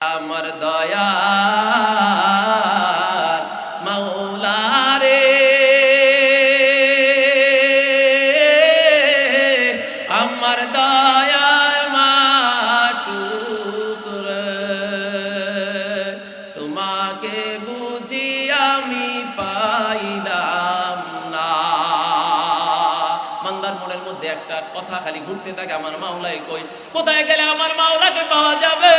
আমার দয়া মাওলা রে আমার দয়ার মাসুকুর তোমাকে বুঝি আমি পাইলাম না। মান্দার মনের মধ্যে একটা কথা খালি ঘুরতে থাকে, আমার মাওলাই কই কোথায় গেলে আমার মাওলাকে পাওয়া যাবে?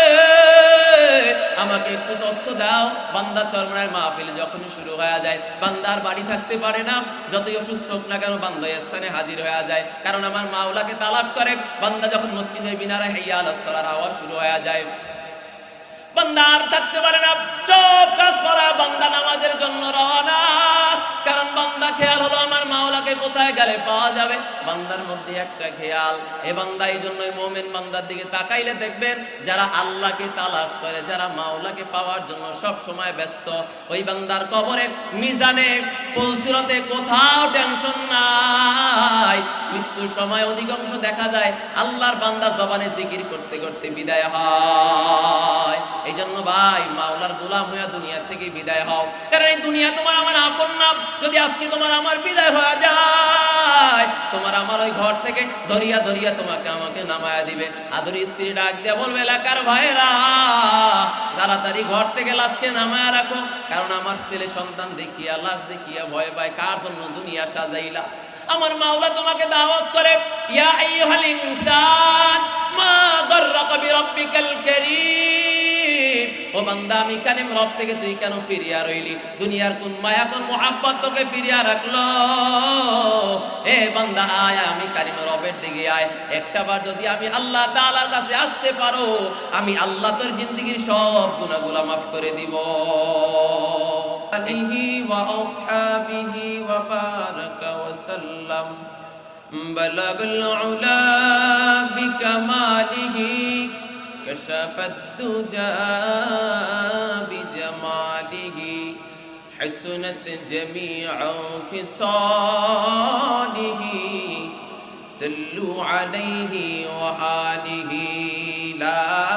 আমাকে একটু তথ্য দাও। বান্দা চরমনের মাহফিল যখনই শুরু হয়ে যায় বান্দার বাড়ি থাকতে পারে না। যতই অসুস্থ হোক না কেন, বান্দা স্থানে হাজির হয়ে যায়। কারণ আমার মাওলাকে তালাশ করে, বান্দা যখন মসজিদের মিনারে হেয়া সালার আওয়াজ শুরু হয়ে যায়। বান্দা আর থাকতে পারে না। সব কাজ করা বান্দা নামাজের জন্য রওনা। কারণ বান্দা খেয়াল হলো আমার মাওলাকে কোথায় গেলে পাওয়া যাবে। বান্দার মধ্যে একটা খেয়াল। এ বান্দা এই জন্যই মোমেন বান্দার দিকে তাকাইলে দেখবেন, যারা আল্লাহকে তালাশ করে, যারা মাওলাকে পাওয়ার জন্য সব সময় ব্যস্ত, ওই বান্দার কবরে মিজানে, ফুলসুরতে কোথাও টেনশন নাই। মৃত্যুর সময় অধিকাংশ দেখা যায় আল্লাহর বান্দা জবানে জিকির করতে করতে বিদায় হয়। এই জন্য ভাই, মাওলার গোলাম হইয়া দুনিয়া থেকে বিদায় হও। কারণ এই দুনিয়া তোমার আমার আপন না। যদি আজকে তোমার আমার বিদায় হয়ে যায়, তোমার আমার ওই ঘর থেকে ধরিয়া ধরিয়া তোমাকে আমাকে নামায়া দিবে। আদরি স্ত্রী ডাক দিয়া বলবে, এলাকার ভাইরা তাড়াতাড়ি ঘর থেকে লাশকে নামায়া রাখো। কারণ আমার ছেলে সন্তান দেখিয়া, লাশ দেখিয়া ভয় পায়। কার জন্য দুনিয়া সাজাইলা? আমার মাওলা তোমাকে দাওয়াত করে, ইয়া আইয়ুহাল ইনসান, মা গাররাকা বিরাব্বিকাল কারীম। ও বান্দা, আমি কানিম রব থেকে তুই কেন ফিরিয়া রইলি? দুনিয়ার কোন মায়া কোন মোহাব্বত তোকে ফিরিয়া রাখল? এ বান্দা, আয়, আমি কারিম রবের দিকে আয়। একটা বার যদি আমি আল্লাহ তাআলার কাছে আসতে পারো, আমি আল্লাহ তোর জিন্দেগীর সব গুনাহগুলো মাফ করে দিব। آله وأصحابه وبارك وسلم. بلغ العلا بكماله كشف الدجى بجماله. حسنت جميع خصاله سلوا عليه وآله. لا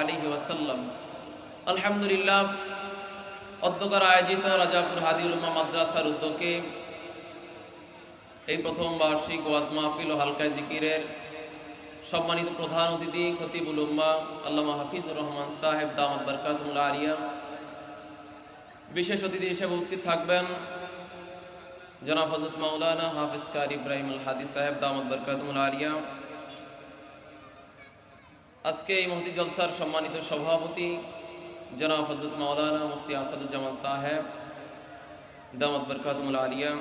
আলহি ওয়াসাল্লাম। আলহামদুলিল্লাহ অধ্যকার আয়োজিত রাজাপুর হাদিউলমা মাদ্রাসার উদ্যোগে এই প্রথম বার্ষিক ওয়াজ মাহফিল ও হালকা জিকিরের সম্মানিত প্রধান অতিথি খতিবুল উম্মা আল্লামা হাফিজুর রহমান সাহেব দামদ বরকাতুল্লাহ আরিয়া। বিশেষ অতিথি হিসেবে উপস্থিত থাকবেন জনাব হজরত মাওলানা হাফিজ কার ইব্রাহিম আল হাদি সাহেব দামদ বরকাতুল্লাহ আরিয়া। আজকে এই মহতি জলসার সম্মানিত সভাপতি জনাব হজরত মাওলানা মুফতি আসাদুজ্জামান সাহেব, দামাত বরকাতুল্লাহ আলিয়া।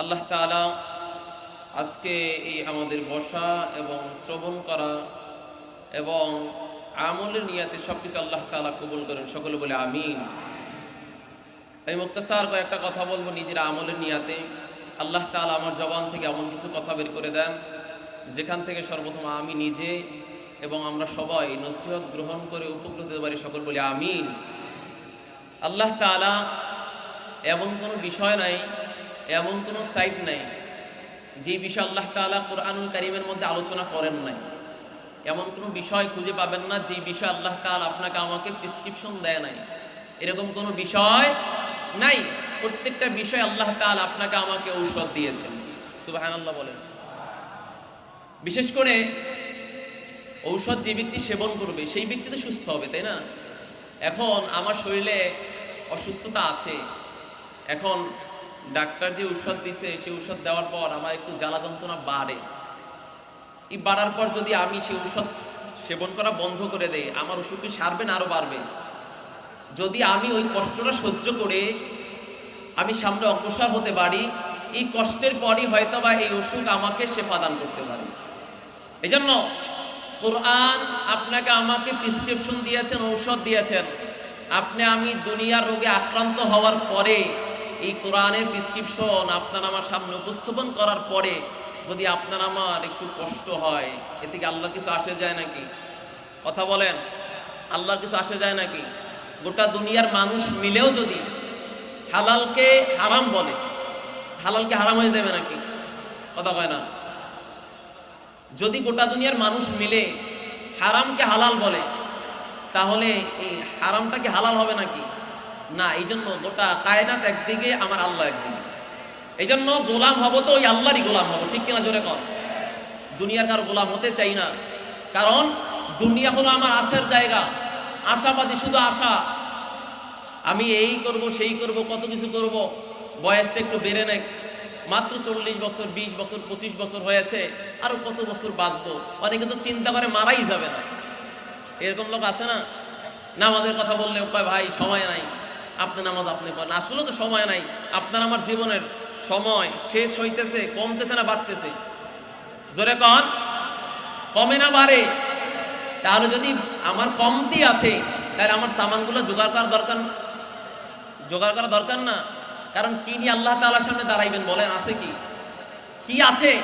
আল্লাহ তাআলা আজকে এই আমাদের বসা এবং শ্রবণ করা এবং আমলের নিয়াতে সব কিছু আল্লাহ তাআলা কবুল করেন, সকলে বলে আমিন। আমি মুক্তাসার কয়েকটা কথা বলব নিজের আমলের নিয়াতে। আল্লাহ তাআলা আমার জবান থেকে এমন কিছু কথা বের করে দেন, যেখান থেকে সর্বপ্রথম আমি নিজে এবং আমরা সবাই নসিহত গ্রহণ করে উপকৃত হতে পারি সকল বলি আমিন। আল্লাহ তাআলা এমন কোনো বিষয় নাই, এমন কোনো সাইট নাই, যে বিষয় আল্লাহ তাআলা কোরআনুল কারীমের মধ্যে আলোচনা করেন নাই। এমন কোনো বিষয় খুঁজে পাবেন না, যে বিষয় আল্লাহ তাআলা আপনাকে আমাকে প্রেসক্রিপশন দেয় নাই। এরকম কোনো বিষয় নাই, প্রত্যেকটা বিষয় আল্লাহ তাআলা আপনাকে আমাকে ঔষধ দিয়েছেন। সুবহানাল্লাহ বলেন। বিশেষ করে ঔষধ যে ব্যক্তি সেবন করবে, সেই ব্যক্তি তো সুস্থ হবে, তাই না? এখন আমার শরীরে অসুস্থতা আছে। এখন ডাক্তার যে ঔষধ দিছে সেই ঔষধ দেওয়ার পর আমার একটু জ্বালা যন্ত্রণা বাড়ে। এই বাড়ার পর যদি আমি সেই ঔষধ সেবন করা বন্ধ করে দেই, আমার অসুখ কি সারবে না আরও বাড়বে? যদি আমি ওই কষ্টটা সহ্য করে আমি সামনে অগ্রসর হতে পারি, এই কষ্টের পরই হয়তো বা এই অসুখ আমাকে সেবা দান করতে পারে। এই জন্য কোরআন আপনাকে আমাকে প্রিসক্রিপশন দিয়েছেন, ঔষধ দিয়েছেন। আপনি আমি দুনিয়ার রোগে আক্রান্ত হওয়ার পরে এই কোরআনের প্রিসক্রিপশন আপনার আমার সামনে উপস্থাপন করার পরে যদি আপনার আমার একটু কষ্ট হয় এ থেকে আল্লাহ কিছু আসে যায় নাকি? কথা বলেন, আল্লাহ কিছু আসে যায় নাকি? গোটা দুনিয়ার মানুষ মিলেও যদি হালালকে হারাম বলে, হালালকে হারাম হয়ে যাবে নাকি? কথা কয় না। যদি গোটা দুনিয়ার মানুষ মিলে হারামকে হালাল বলে, তাহলে এই হারামটা কি হালাল হবে নাকি? না এই জন্য গোটা কায়নাত একদিকে, আমার আল্লাহ একদিকে। এই জন্য গোলাম হব তো ওই আল্লাহরই গোলাম হব, ঠিক কিনা জোরে কর দুনিয়ার কারও গোলাম হতে চাই না। কারণ দুনিয়া হলো আমার আশার জায়গা। আশাবাদী শুধু আশা। আমি এই করব, সেই করব, কত কিছু করব, বয়সটা একটু বেড়ে নেক। মাত্র চল্লিশ বছর, বিশ বছর, পঁচিশ বছর হয়েছে, আরও কত বছর বাঁচবো? অনেকে তো চিন্তা করে মারাই যাবে না। এরকম লোক আছে না? নামাজের কথা বললে ভাই, সময় নাই। আপনি নামাজ আপনি পড়েন। আসলে তো সময় নাই। আপনার আমার জীবনের সময় শেষ হইতেছে, কমতেছে না, বাড়তেছে। জোরে কন? কমে না, বাড়ে। তাহলে যদি আমার কমতি আছে, তাহলে আমার সামানগুলো জোগাড় করার দরকার জোগাড় করা দরকার না? কারণ কি নিয়ে আল্লাহ তাআলার সামনে দাঁড়াইবেন বলেন, আছে কি? কি আছে?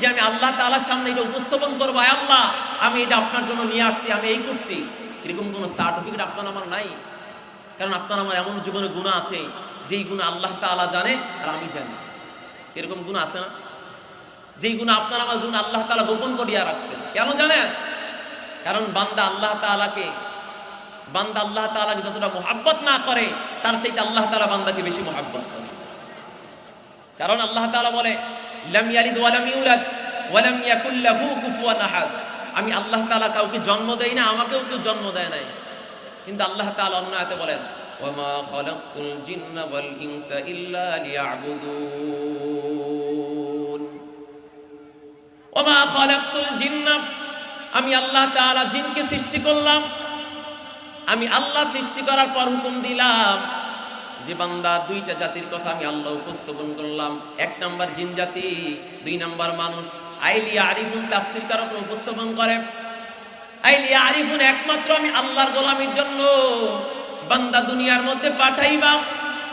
যে আমি আল্লাহ তাআলার সামনে এটা উপস্থাপন করব আল্লাহ, আমি এটা আপনার জন্য নিয়ে আসছি, আমি এই করছি। এরকম কোনো সার্টিফিকেট আপনার আমার নাই? কারণ আপনার আমার এমন জীবনে গুণা আছে, যেই গুণ আল্লাহ তাআলা জানে আর আমি জানি। এরকম গুণ আছে না? যেই গুণ আপনার আমার গুণ আল্লাহ তাআলা গোপন করিয়া রাখছেন। কেন জানেন? কারণ বান্দা আল্লাহ তাআলাকে বান্দা আল্লাহ তাআলাকে যতটা মোহাব্বত না করে, তার চাইতে আল্লাহ তাআলা বান্দাকে বেশি মোহাব্বত করে। কারণ আল্লাহ তাআলা বলে আমি আল্লাহ তাআলা কাউকে জন্ম দেই না, আমাকেও কেউ জন্ম দেয় নাই। কিন্তু আল্লাহ তাআলা অন্য আয়াতে বলেন আমি আল্লাহ জিনকে সৃষ্টি করলাম আমি আল্লাহ সৃষ্টি করার পর হুকুম দিলাম। যে বান্দা, দুইটা জাতির কথা আমি আল্লাহ উপস্থাপন করলাম। এক নাম্বার জিন জাতি, দুই নাম্বার মানুষ। আইলিয়া আরিফুন তাফসির কারক উপস্থাপন করে। আইলিয়া আরিফুন একমাত্র আমি আল্লাহর গোলামির জন্য। বান্দা দুনিয়ার মধ্যে পাঠাইবা।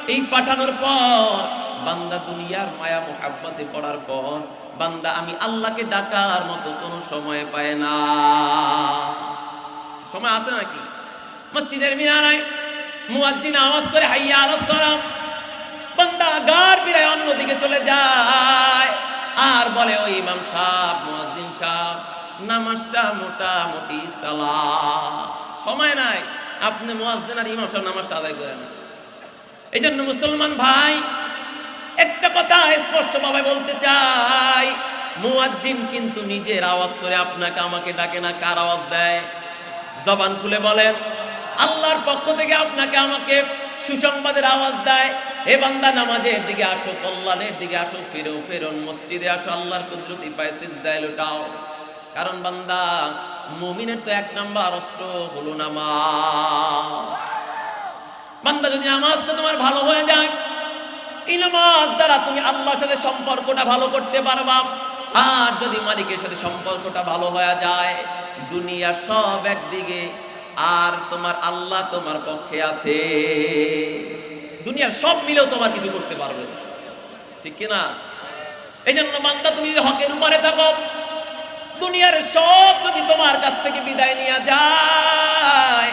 এই পাঠানোর পর বান্দা দুনিয়ার মায়া মোহাব্বতে পড়ার পর বান্দা আমি আল্লাহকে ডাকার মতো কোনো সময় পায় না। সময় আছে নাকি? মসজিদের মিনারায় মুয়াজ্জিন আওয়াজ করে, হাইয়া আলাস সালাম। বান্দা গার বিরায় অন্যদিকে চলে যায়। আর বলে ওই ইমাম সাহেব, মুয়াজ্জিন সাহেব, নামাজটা মোটামুটি সালাম। সময় নাই, আপনি মুয়াজ্জিন আর ইমাম সাহেব নামাজটা আদায় করেন। এই জন্য মুসলমান ভাই, একটা কথা স্পষ্ট ভাবে বলতে চাই। মুয়াজ্জিন কিন্তু নিজের আওয়াজ করে আপনাকে আমাকে ডাকে না, কার আওয়াজ দেয়? জবান খুলে বলেন। আল্লাহর পক্ষ থেকে আপনাকে আমাকে সুসংবাদের আওয়াজ দেয়, হে বান্দা, নামাজের দিকে আসো, কল্যাণের দিকে আসো, ফেরো, ফেরন, মসজিদে আসো, আল্লাহর কুদরতি পায় সিজদায় লুটাও কারণ বান্দা, মুমিনের তো এক নাম্বার অস্ত্র হলো নামাজ। বান্দা, যদি নামাজ তো তোমার ভালো হয়ে যায়, এই নামাজ দ্বারা তুমি আল্লাহর সাথে সম্পর্কটা ভালো করতে পারবা। আর যদি মালিকের সাথে সম্পর্কটা ভালো হয়ে যায় দুনিয়া সব একদিকে আর তোমার আল্লাহ তোমার পক্ষে আছে। দুনিয়ার সব মিলেও তোমার কিছু করতে পারবে। ঠিক কিনা এই জন্য বান্দা, তুমি হকের উপরে থাকো, দুনিয়ার সব যদি তোমার কাছ থেকে বিদায় নিয়ে যায়,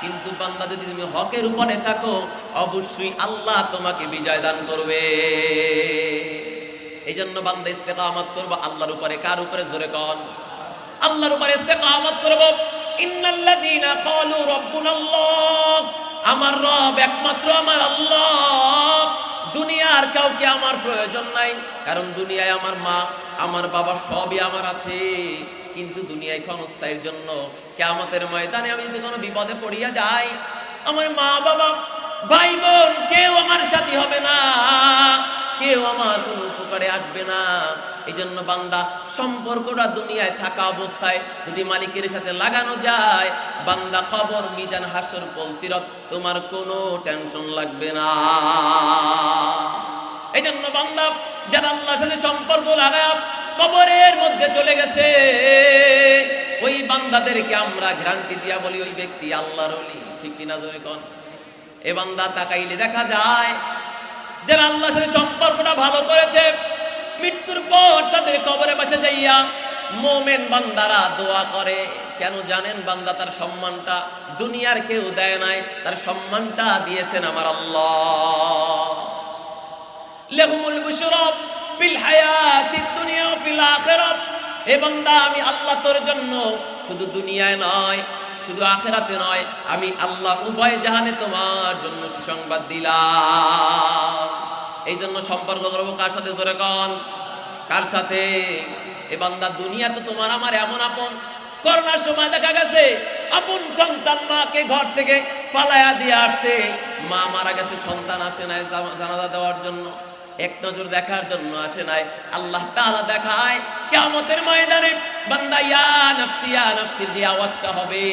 কিন্তু বান্দা, যদি তুমি হকের উপরে থাকো, অবশ্যই আল্লাহ তোমাকে বিজয় দান করবে। এই জন্য বান্দা ইস্তেকামত করব। আল্লাহর উপরে কার উপরে? জোরে কন। আল্লাহর উপরে ইস্তেকামত করব। রাব্বুনাল্লাহ, আমার রব একমাত্র আমার আল্লাহ। দুনিয়ার কাউকে আমার প্রয়োজন নাই, কারণ দুনিয়ায় আমার মা, আমার বাবা সবই আমার আছে। কিন্তু দুনিয়ায় জন্য ময়দানে আমি যদি কোনো বিপদে পড়িয়া যাই, আমার মা, বাবা ভাই বোন কেউ আমার সাথী হবে না, কেউ আমার কোনো উপকারে আসবে না। এই জন্য বান্দা সম্পর্কটা দুনিয়ায় থাকা অবস্থায় যদি মালিকের সাথে লাগানো যায়, বান্দা কবর মিজান হাসর পলসিরত তোমার কোনো টেনশন লাগবে না। এই জন্য বান্দা যারা আল্লাহর সাথে সম্পর্ক লাগায়, কবরের মধ্যে চলে গেছে, ওই বান্দাদেরকে আমরা গ্যারান্টি দিয়া বলি, ওই ব্যক্তি আল্লাহর ওলি, ঠিক কিনা জোরে কন? এ বান্দা তাকাইলে দেখা যায়, যারা আল্লাহর সাথে সম্পর্কটা ভালো করেছে মৃত্যুর পর তাদের কবরে বসে যাইয়া মোমেন বান্দারা দোয়া করে। কেন জানেন বান্দা তার সম্মানটা দুনিয়ার কেউ দেয় নাই, তার সম্মানটা দিয়েছেন আমার আল্লাহ। আমি আল্লাহ তোর জন্য শুধু দুনিয়ায় নয়, শুধু আখেরাতে নয়, আমি আল্লাহ উভয় জাহানে তোমার জন্য সুসংবাদ দিলাম। এই জন্য সম্পর্ক করব কার সাথে? জোরে কন। কার সাথে? এ বান্দা দুনিয়া তো তোমার আমার এমন আপন। করোনার সময় দেখা গেছে, আপন সন্তান মাকে ঘর থেকে ফালায়া দিয়ে আসছে। মা মারা গেছে, সন্তান আসে নাই জানাজা দেওয়ার জন্য। এক নজর দেখার জন্য আসে নাই। আল্লাহ তাআলা দেখায়, কিয়ামতের ময়দানে, বান্দা, ইয়া নাফসি, ইয়া নাফসির যে আওয়াজটা হবে,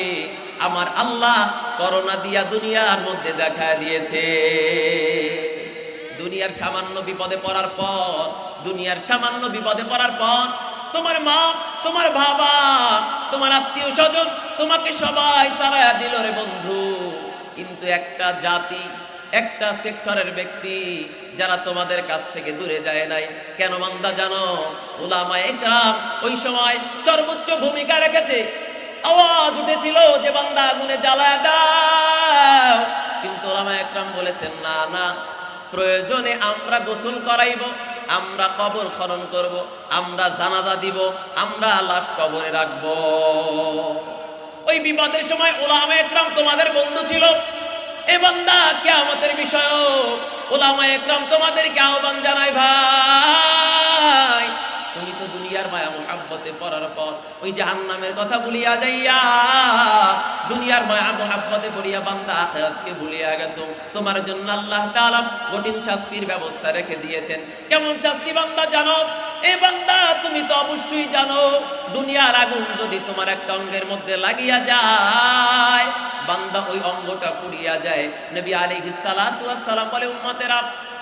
আমার আল্লাহ করোনা দিয়া দুনিয়ার মধ্যে দেখা দিয়েছে। দুনিয়ার সামান্য বিপদে পড়ার পর, দুনিয়ার সামান্য বিপদে পড়ার পর, তোমার মা, তোমার বাবা, তোমার আত্মীয় স্বজন তোমাকে সবাই তারা দিল রে বন্ধু। কিন্তু একটা জাতি, একটা সেক্টরের ব্যক্তি যারা তোমাদের কাছ থেকে দূরে যায় নাই, কেন বান্দা জানো? ওলামা একরাম ওই সময় সর্বোচ্চ ভূমিকা রেখেছে। আওয়াজ উঠেছিল যে বান্দা আগুনে জ্বালায় দাও। কিন্তু ওলামা একরাম বলেছেন, না না প্রয়োজনে আমরা গোসল করাইব, আমরা কবর খনন করব, আমরা জানাজা দিব, আমরা লাশ কবরে রাখব। ওই বিপদের সময় ওলামা একরাম তোমাদের বন্ধু ছিল। এ কে আমাদের বিষয় ওলামা একরাম তোমাদেরকে আহ্বান জানাই ভাই। মোহাব্বতে পড়ার পর ওই জাহান্নামের কথা ভুলিয়া যাইয়া, দুনিয়ার মায়া মোহাব্বতে পড়িয়া বান্দা আখিরাতকে ভুলিয়া গেছো। তোমার জন্য আল্লাহ তাআলা কঠিন শাস্তির ব্যবস্থা রেখে দিয়েছেন। কেমন শাস্তি বান্দা জানো? এ বান্দা, তুমি তো অবশ্যই জানো, দুনিয়ার আগুন যদি তোমার একটা অঙ্গের মধ্যে লাগিয়া যায়, বান্দা ওই অঙ্গটা পুড়িয়া যায়। নবী আলাইহিস সালাতু ওয়াস সালাম বলে, উম্মতেরা,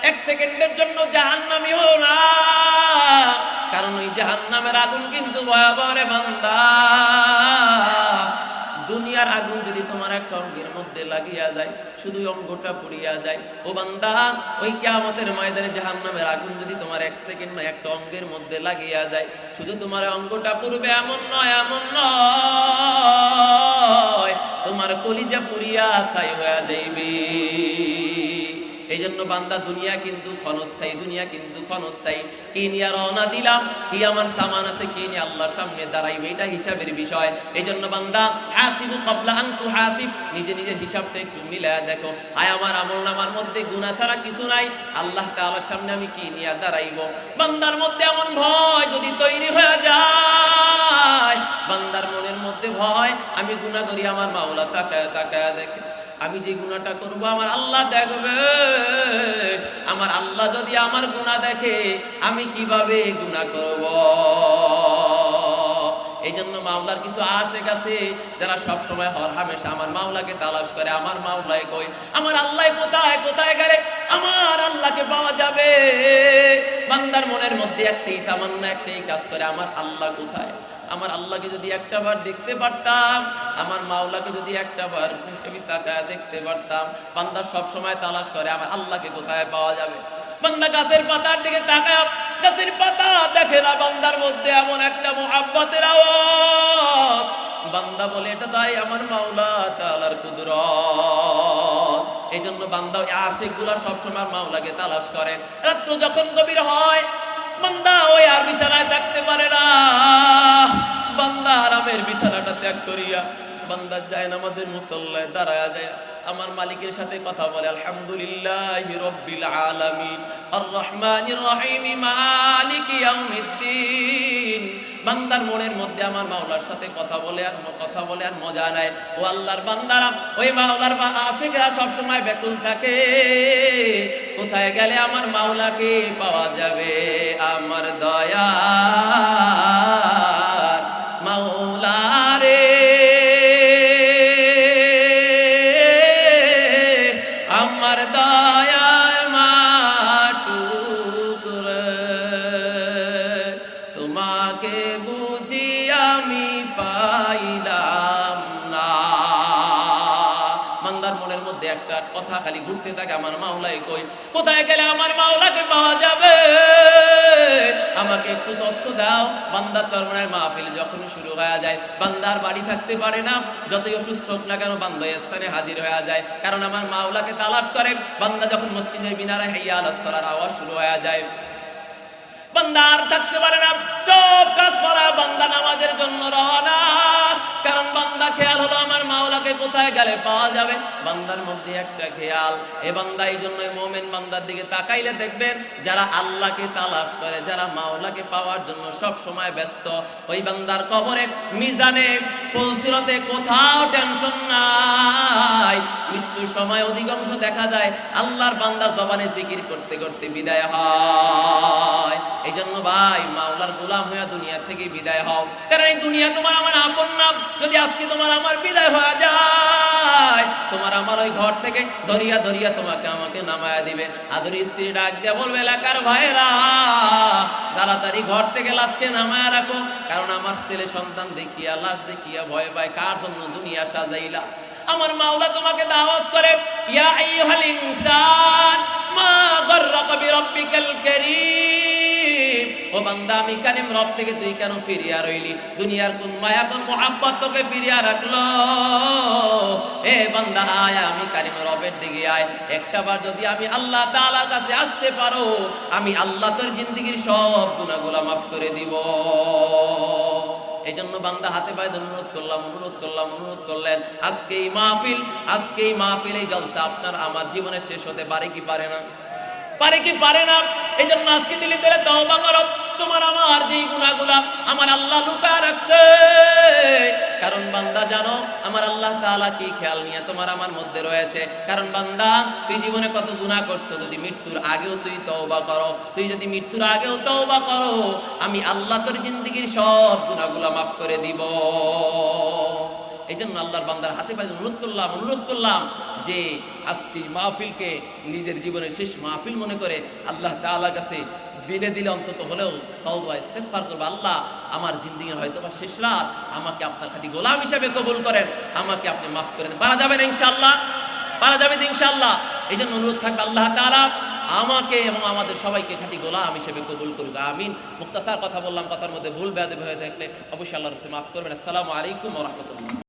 এক সেকেন্ডের জন্য জাহান্নামী হও না। কারণ ওই জাহান্নামের আগুন কিন্তু ভয়াবহ বান্দা। দুনিয়ার আগুন যদি তোমার একটা অঙ্গের মধ্যে লাগিয়া যায়, শুধু অঙ্গটা পুড়িয়া যায়, ও বান্দা, ওই কিয়ামতের ময়দানে জাহান্নামের আগুন যদি তোমার এক সেকেন্ড না একটা অঙ্গের মধ্যে লাগিয়া যায়, শুধু তোমার অঙ্গটা পুড়বে এমন নয় এমন নয়। তোমার কলিজা পুরিয়া ছাই হয়ে যাইবে। এই জন্য বান্দা দুনিয়া কিন্তু ক্ষণস্থায়ী, দুনিয়া কিন্তু ক্ষণস্থায়ী। কি নিয়ে রওনা দিলাম? কি আমার সামান আছে, কি নিয়ে আল্লাহর সামনে দাঁড়াইবে? এটা হিসাবের বিষয়। এই জন্য বান্দা, হাসিবু কবলা আন তু হাসিব। নিজে নিজের হিসাবটা একটু মিলায়া দেখো। আয় আমার আমল নামার মধ্যে গুনাহ ছাড়া কিছু নাই। আল্লাহ তাআলার সামনে আমি কি নিয়ে দাঁড়াইব? বান্দার মধ্যে এমন ভয় যদি তৈরি হয়ে যায়, বান্দার মনের মধ্যে ভয়, আমি গুনাহ করি, আমার মাওলা তাকায় তাকায় দেখে। আমি যে গুণাটা করব, আমার আল্লাহ দেখবে। আমার আল্লাহ যদি আমার গুণা দেখে, আমি কীভাবে গুণা করব? এই জন্য মাওলার কিছু আশে গেছে যারা সব সময় হর হামেশা আমার মাওলাকে তালাশ করে। আমার মাওলায় কই? আমার আল্লাহ কোথায়? কোথায় গেলে আমার আল্লাহকে পাওয়া যাবে? বান্দার মনের মধ্যে একটাই তামান্না, একটাই কাজ করে, আমার আল্লাহ কোথায়? আমার আল্লাহকে যদি একটা বার দেখতে পারতাম, আমার মাওলাকে যদি একটা বার আমি তাকায় দেখতে পারতাম, বান্দা সব সময় তালাশ করে, আমার আল্লাহকে কোথায় পাওয়া যাবে? বান্দা গাছের পাতার দিকে তাকায়, গাছের পাতা দেখে না বান্দার মধ্যে এমন একটা মোহাব্বতের আওয়াজ। বান্দা বলে, এটা তাই আমার মাওলা তালার কুদরত। এই জন্য বান্দা আশেকগুলা সবসময় মাওলাকে তালাশ করে। রাত্র যখন গভীর হয় বান্দা ওই আর বিছানায় থাকতে পারে না। বান্দা আরামের বিছানাটা ত্যাগ করিয়া বান্দা যায় নামাজের মুসল্লায় দাঁড়ায় যায়। আমার মালিকের সাথে কথা বলে, আলহামদুলিল্লাহ রব্বিল আলামিন। আর রহমানির রহিম, মালিক ইয়াউমিদ্দিন। বান্দার মনের মধ্যে আমার মাওলার সাথে কথা বলে আর কথা বলে আর মজা নাই ও আল্লাহর বান্দারা, ওই মাওলার বা আশেকেরা সবসময় ব্যাকুল থাকে। কোথায় গেলে আমার মাওলাকে পাওয়া যাবে? আমার দয়া। তোমাকে বুঝি আমি পাইলাম না। মান্দার মনের মধ্যে একটা কথা খালি ঘুরতে থাকে, আমার মাওলাই কই, কোথায় গেলে আমার মাওলাকে পাওয়া যাবে? আমাকে একটু তথ্য দাও। বান্দা চরমনের মাহফিল যখন শুরু হয়ে যায়, বান্দার বাড়ি থাকতে পারে না, যতই অসুস্থ হোক না কেন বান্দা স্থানে হাজির হয়ে যায়। কারণ আমার মাওলাকে তালাশ করে, বান্দা যখন মসজিদের মিনারে আলাস সালার আওয়াজ শুরু হয়ে যায়। বান্দা আর থাকতে পারে না। সব কাজ করা বান্দা নামাজের জন্য রওনা। কারণ বান্দা খেয়াল হলো মাওলাকে কোথায় গেলে পাওয়া যাবে? বান্দার মধ্যে একটা খেয়াল। এ বান্দা এই জন্য মোমেন বান্দার দিকে তাকাইলে দেখবেন, যারা আল্লাহকে তালাশ করে, যারা মাওলাকে পাওয়ার জন্য সব সময় ব্যস্ত, ওই বান্দার কবরে মিজানে পৌঁছলতে কোথাও টেনশন নাই। মৃত্যুর সময় অধিকাংশ দেখা যায়, আল্লাহর বান্দা জবানে জিকির করতে করতে বিদায় হয়। এই জন্য ভাই, মাওলার গোলাম হয়ে দুনিয়া থেকে বিদায় হও। কারণ এই দুনিয়া তোমার, আমার আপন নাম। যদি আজকে তোমার আমার বিদায় হয়ে যায় তোমার আমার ওই ঘর থেকে ধরিয়া ধরিয়া তোমাকে আমাকে নামায়া দিবে। আদরি স্ত্রী ডাক দিয়া বলবে, এলাকার ভাইরা তাড়াতাড়ি ঘর থেকে লাশকে নামায়া রাখো। কারণ আমার ছেলে সন্তান দেখিয়া, লাশ দেখিয়া ভয় পায়। কার জন্য দুনিয়া সাজাইলা? আমার মাওলা তোমাকে দাওয়াত করে, ইয়া আইয়ুহাল ইনসান, মা গররাকা বিরাব্বিকাল কারীম। ও বান্দা, আমি কারিম রব থেকে তুই কেন ফিরিয়া রইলি। দুনিয়ার কোন মায়া কোন মোহাব্বত তোকে ফিরিয়া রাখল? এ বান্দা, আয়, আমি কারিম রবের দিকে আয়। একটা বার যদি আমি আল্লাহ তাআলার কাছে আসতে পারো, আমি আল্লাহ তোর জিন্দেগীর সব গুনাহগুলো মাফ করে দিব। এই জন্য বান্দা, হাতে পায়ে অনুরোধ করলাম অনুরোধ করলাম, অনুরোধ করলেন, আজকে এই মাহফিল, আজকে এই মাহফিল, এই জলসা আপনার, আমার জীবনে শেষ হতে পারে কি পারে না? পারে কি পারে না? এই জন্য আজকে দিলে দিলে তওবা করো। তোমার আমার যেই গুনাহগুলা আমার আল্লাহ লুকা রাখছে। কারণ বান্দা জানো, আমার আল্লাহ তাআলা কি খেয়াল নিয়ে তোমার আমার মধ্যে রয়েছে? কারণ বান্দা, তুই জীবনে কত গুনাহ করছ? যদি মৃত্যুর আগেও তুই তওবা করো, তুই যদি মৃত্যুর আগেও তওবা করো, আমি আল্লাহ তোর জিন্দেগীর সব গুনাহগুলা মাফ করে দিব। এই জন্য আল্লাহর বান্দার হাতে পায়ে অনুরোধ করলাম অনুরোধ করলাম যে আজকে মাহফিলকে নিজের জীবনের শেষ মাহফিল মনে করে আল্লাহ তাআলার কাছে দিলে দিলে অন্তত হলেও তওবা, ইস্তেগফার করবে। আল্লাহ আমার জিন্দিগি হয়তো বা শেষ রাত আমাকে আপনার খাঁটি গোলাম হিসেবে কবুল করেন, আমাকে আপনি মাফ করেন পারা যাবে না ইনশাআল্লাহ, পারা যাবে তো ইনশাআল্লাহ। এই জন্য অনুরোধ থাকবে আল্লাহ তাআলা আমাকে এবং আমাদের সবাইকে খাঁটি গোলাম হিসেবে কবুল করুক, আমিন। মুক্তাসার কথা বললাম, কথার মধ্যে ভুল বেয়াদবি হয়ে থাকলে অবশ্যই আল্লাহ রাস্তায় মাফ করবেন। আসসালামু আলাইকুম ওয়া